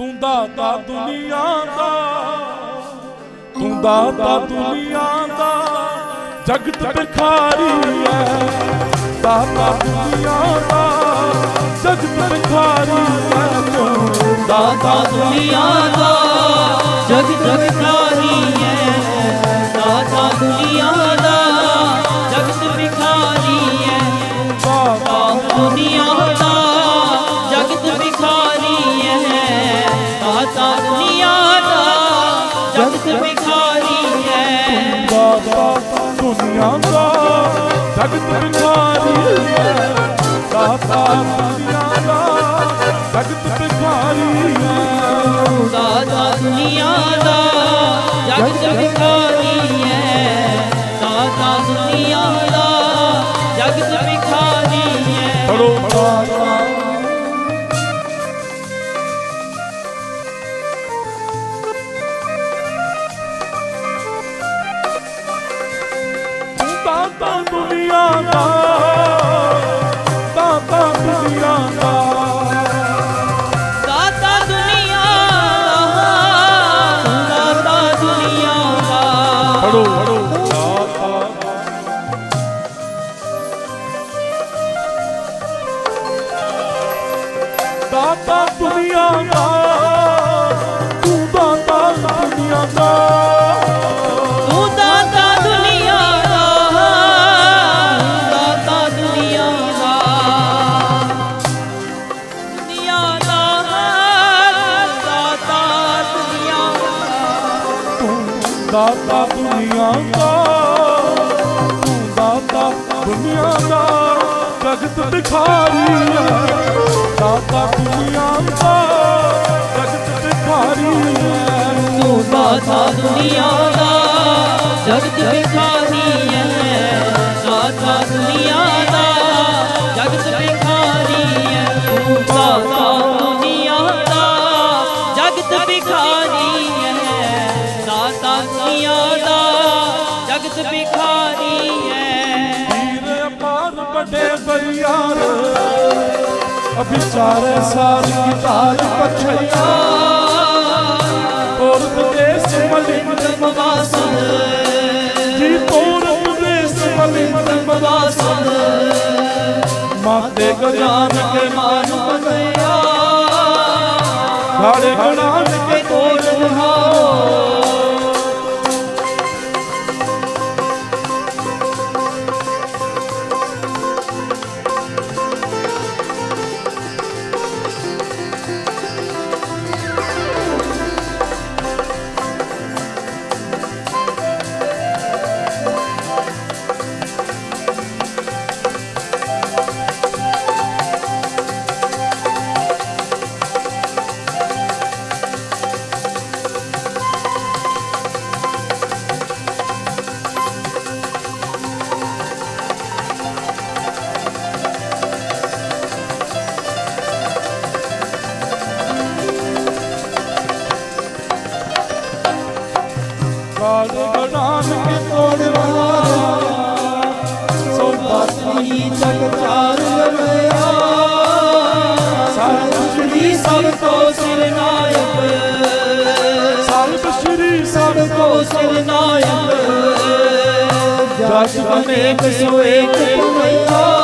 ਤੂੰ ਦਾਤਾ ਦੁਨੀਆ ਦਾ ਤੂੰ ਦਾਤਾ ਦੁਨੀਆ ਦਾ, ਜਗਤ ਭਿਖਾਰੀ ਹੈ। ਦਾਤਾ ਦੁਨੀਆ ਦਾ, ਜਗਤ ਭਿਖਾਰੀ ਹੈ। ਤੂੰ ਦਾਤਾ ਦੁਨੀਆ ਦਾ, ਜਗਤ ਵਿਖਾਰੀ ਦਾਤਾ ਦੁਨੀਆ ਦਾ ਜਗਤ ਵਿਖਾਰੀ ਹੈ। ਦਾਤਾ ਦੁਨੀਆ ਦਾ ਜਗਤ ਭਿਖਾਰੀ ਹੈ। ਦਾਤਾ ਦੁਨੀਆ ਦਾ ਜਗਤ ਭਿਖਾਰੀ ਹੈ। ਦਾਤਾ ਦੁਨੀਆ ਦਾ ਦਾ ਦਾਤਾ ਦੁਨੀਆ ਦਾ। ਦਾਤਾ ਦੁਨੀਆ ਦਾ ਦਾਤਾ ਦੁਨੀਆ ਦਾ। ਪੜੋ ਪੜੋ ਦਾਤਾ। ਦਾਤਾ ਦੁਨੀਆ ਦਾ। ਦਾਤਾ ਦੁਨੀਆ ਦਾ, ਤੂੰ ਦਾਤਾ ਦੁਨੀਆ ਦਾ, ਜਗਤ ਦਿਖਾਰੀ ਹੈ ਦਾਤਾ ਦੁਨੀਆ ਦਾ, ਜਗਤ ਦਿਖਾਰੀ ਹੈ ਤੂੰ ਦਾਤਾ ਦੁਨੀਆ ਦਾ, ਜਗਤ ਵਿਖਾਰੀ ਹੈ ਦਾਤਾ ਦੁਨੀਆ ਜਗਤ ਵਿਖਾਰੀ ਹੈ ਵੀਰ ਅਪਾਰ ਵੱਡੇ ਬਰਿਆਰ ਅਭਿਚਾਰੇ ਸਾਰ ਕੀ ਧਾਰ ਪਛਈਆ ਪੂਰਬ ਦੇਸ ਮਲਿਕ ਮਵਾਸਨ ਜੀ ਪੂਰਬ ਦੇਸ ਮਲਿਕ ਮਵਾਸਨ ਮਾਤੇ ਗਜਾਨ ਕੇ ਮਾਨ ਬਨਿਆ ਘਾੜੇ ਗਣਾਨ ਘਾੜੇ ਗਣਾਨ ਕੇ ਤੋੜ ਵਾਲਾ? ਸੋ ਬਾਤੀ ਜਗ ਚਾਰ ਰਵਿਆ। ਸਾਹਿਬ ਸ੍ਰੀ ਸਭ ਕੋ ਸਿਰ ਨਾਇਕ ਸ਼੍ਰੀ ਸਭ ਕੋ ਸਿਰ ਜਗ ਅਨੇਕ ਸੋ ਏਕ ਤੁਮਈਆ